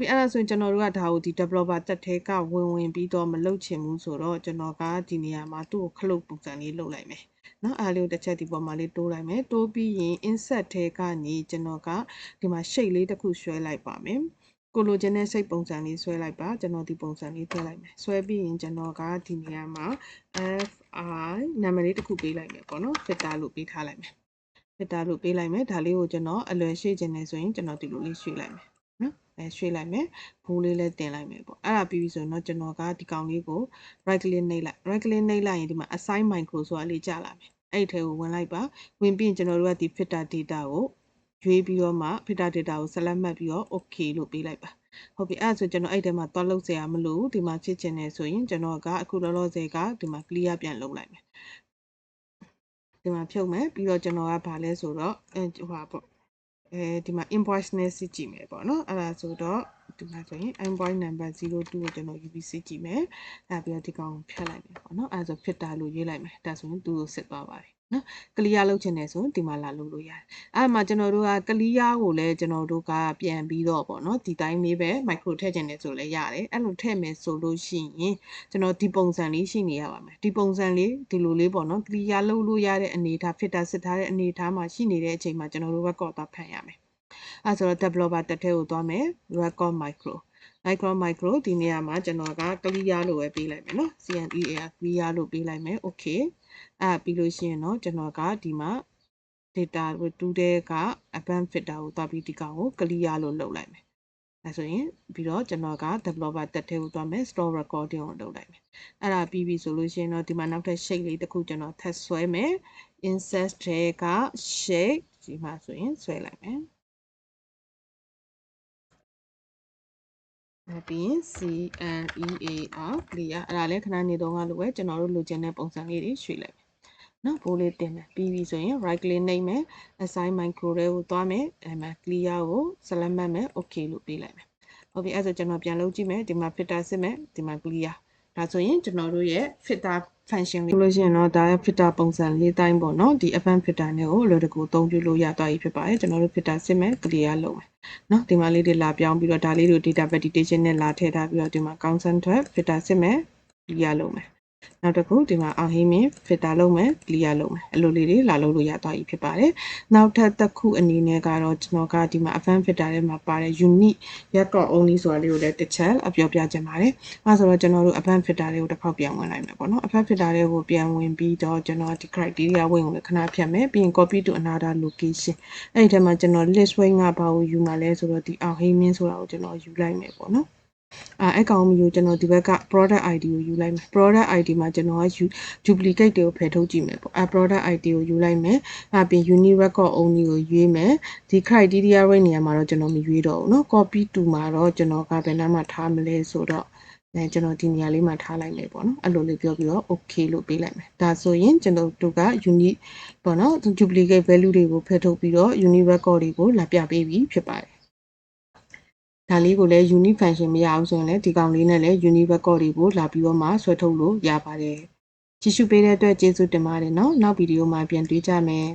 ပြီးအဲ့ဒါဆိုရင်ကျွန်တော်တို့ကဒါကိုဒီ developer တက်ထဲကဝင်ဝင်ပြီးတော့မလုပ်ချင်ဘူးဆိုတော့ကျွန်တော်ကဒီနေရာမှာသူ့ကိုခလုတ်ပုံစံလေးလုပ်လိုက်မယ်နော်အားလေးကိုတစ်ချက်ဒီပေါ်မှာလေးတိုးလိုက်မယ်တိုးပြီးရင် insert ထဲကနေကျွန်တော်ကဒီမှာ shape လေးတစ်ခုဆွဲလိုက်ပါမယ်ကိုလိုချင်တဲ့ shape ပုံစံလေးဆွဲလိုက်ပါကျွန်တော်ဒီပုံစံလေးထည့်လိုက်မယ်ဆွဲပြီးရင်ကျွန်တော်ကဒီနေရာမှာ fi နာမည်လေးတစ်ခုပေးလိုက်မယ်ပေါ့နော် filter လို့ပေးထားလိုက်မယ် filter လို့ပေးလိုက်မယ်ဒါလေးကိုကျွန်တော်အလွယ်ရွှေ့ခြင်းနေဆိုရင်ကျွန်တော်ဒီလိုလေးရွှေ့လိုက်မယ် နော်အဲရွှေ့လိုက်မယ်ဘိုးလေးလည်းတင်လိုက်မယ်ပေါ့အဲ့ဒါပြီးပြီဆိုတော့ကျွန်တော်ကဒီကောင်လေးကို right click နှိပ်လိုက် right click နှိပ်လိုက်ရင်ဒီမှာ assign micro ဆိုတာလေးကြာလာမယ်အဲ့ဒီထဲကိုဝင်လိုက်ပါဝင်ပြီးရင်ကျွန်တော်တို့ကဒီ filter data ကိုရွေးပြီးတော့မှ filter data ကို select မှတ်ပြီးတော့ okay လို့ပေးလိုက်ပါဟုတ်ပြီအဲ့ဒါဆိုကျွန်တော်အဲ့ထဲမှာသွားလုပ်စရာမလိုဘူးဒီမှာဖြစ်ချင်နေဆိုရင်ကျွန်တော်ကအခုလောလောဆယ်ကဒီမှာ clear ပြန်လုပ်လိုက်မယ်ဒီမှာဖြုတ်မယ်ပြီးတော့ကျွန်တော်ကဗာလဲဆိုတော့အဲဟိုပါပေါ့ အဲဒီမှာ invoice နဲ့စစ်ကြည့်မယ်ပေါ့နော်အဲ့ဒါဆိုတော့ဒီမှာဆိုရင် invoice number 02ကိုကျွန်တော် UBC ကြည့်မယ်အဲ့ပြီးတော့ဒီကောင်ဖြတ်လိုက်မယ်ပေါ့နော်အဲ့ဒါဆို filter လို့ရေးလိုက်မယ်ဒါဆိုရင်သူ့ကိုစစ်သွားပါပြီ နော်ကလီယာလုပ်ချင်တယ်ဆိုရင်ဒီမှာလာလုပ်လို့ရတယ်အဲ့မှာကျွန်တော်တို့ကကလီယာကိုလည်းကျွန်တော်တို့ကပြန်ပြီးတော့ပေါ့နော်ဒီတိုင်းလေးပဲ micro ထည့်ချင်တယ်ဆိုလည်းရတယ်အဲ့လိုထည့်မယ်ဆိုလို့ရှိရင်ကျွန်တော်ဒီပုံစံလေးရှိနေရပါမယ်ဒီပုံစံလေးဒီလိုလေးပေါ့နော်ကလီယာလုပ်လို့ရတဲ့အနေအထားဖြစ်တာစစ်ထားတဲ့အနေအထားမှာရှိနေတဲ့အချိန်မှာကျွန်တော်တို့ record သွားဖန်ရမယ်အဲ့ဆိုတော့ developer တက်ထဲကိုသွားမယ် record micro micro micro ဒီနေရာမှာကျွန်တော်က clear လို့ပဲပေးလိုက်မယ်နော် CMEA clear လို့ပေးလိုက်မယ် okay အဲ့ပြီးလို့ရှိရင်တော့ကျွန်တော်ကဒီမှာ data တူးတဲ့က advanced filter ကိုသွားပြီးဒီကောင်ကို clear လို့လုပ်လိုက်မယ်အဲဆိုရင်ပြီးတော့ကျွန်တော်က developer တက်ထဲကိုသွားမယ် store recording ကိုလုပ်လိုက်မယ်အဲ့ဒါပြီးပြီဆိုလို့ရှိရင်တော့ဒီမှာနောက်ထပ် shape လေးတစ်ခုကျွန်တော်ထပ်ဆွဲမယ် insert ထဲက shape ဒီမှာဆိုရင်ဆွဲလိုက်မယ် ပြီးရင် C N E A R clear အဲ့ဒါလည်းခဏနေတော့ကလို့ပဲကျွန်တော်တို့လိုချင်တဲ့ပုံစံလေးတွေရွှေ့လိုက်နော်ဘိုးလေးတင်မယ်ပြီးပြီဆိုရင် right click နှိပ်မယ် assign micro တွေကိုသွားမယ်အဲမှာ clear ကို select မှတ်မယ် okay လို့ပေးလိုက်မယ်ဟုတ်ပြီအဲ့ဆိုကျွန်တော်ပြန်လုပ်ကြည့်မယ်ဒီမှာ filter စစ်မယ်ဒီမှာ clear ဒါဆိုရင်ကျွန်တော်တို့ရဲ့ filter function လေးဆိုလို့ရှိရင်တော့ဒါရဲ့ filter ပုံစံလေးတိုင်းပေါ့နော်ဒီ advanced filter နဲ့ကိုအလွယ်တကူအသုံးပြုလို့ရသွားပြီဖြစ်ပါတယ်ကျွန်တော်တို့ filter စစ်မယ် clear လုပ်မယ်နော်ဒီမှာလေးတွေလာပြောင်းပြီးတော့ဒါလေးတွေ data validation နဲ့လာထည့်ထားပြီးတော့ဒီမှာ concentrate filter စစ်မယ် clear လုပ်မယ် နောက်တစ်ခုဒီမှာအောင်ဟင်းမင်း filter လုပ်မယ် clear လုပ်မယ်အဲ့လိုလေးတွေလာလုပ်လို့ရသွားပြီဖြစ်ပါတယ်နောက်ထပ်တစ်ခုအနေနဲ့ကတော့ကျွန်တော်ကဒီမှာ advanced filter ထဲမှာပါတဲ့ unique record only ဆိုတာလေးကိုလည်းတစ်ချက်အပြောပြချင်ပါတယ်အဲဆိုတော့ကျွန်တော်တို့ advanced filter လေးကိုတစ်ခေါက်ပြန်ဝင်လိုက်မယ်ပေါ့နော် advanced filter လေးကိုပြန်ဝင်ပြီးတော့ကျွန်တော်ဒီ criteria ဝင်ကိုလည်းခဏဖြတ်မယ်ပြီးရင် copy to another location အဲ့ဒီထဲမှာကျွန်တော် list wing ကဘာကိုယူမှာလဲဆိုတော့ဒီအောင်ဟင်းမင်းဆိုတာကိုကျွန်တော်ယူလိုက်မယ်ပေါ့နော် အဲအကောင်မျိုးကျွန်တော်ဒီဘက်က product ID ကိုယူလိုက်မယ် product ID မှာကျွန်တော်က duplicate တွေကိုဖယ်ထုတ်ကြည့်မယ်ပေါ့အဲ product ID ကိုယူလိုက်မယ်အဲပြီး unique record only ကိုရွေးမယ်ဒီ criteria rate နေရာမှာတော့ကျွန်တော်မရွေးတော့ဘူးเนาะ copy to မှာတော့ကျွန်တော်ကဘယ်နှမှာထားမလဲဆိုတော့အဲကျွန်တော်ဒီနေရာလေးမှာထားလိုက်မယ်ပေါ့နော်အဲ့လိုလေးပြောပြီးတော့ okay လို့ပေးလိုက်မယ်ဒါဆိုရင်ကျွန်တော်တို့က unique ပေါ့နော် duplicate value တွေကိုဖယ်ထုတ်ပြီးတော့ unique record တွေကိုလာပြပေးပြီးဖြစ်ပါတယ် ဒါလေးကိုလည်း unique function မရအောင်ဆိုရင်လည်းဒီကောင်လေးနဲ့လည်း unique record တွေကိုလာပြီးတော့မှဆွဲထုတ်လို့ရပါတယ်ကြည့်ရှုပေးတဲ့အတွက်ကျေးဇူးတင်ပါတယ်နော်နောက်ဗီဒီယိုမှာပြန်တွေ့ကြမယ်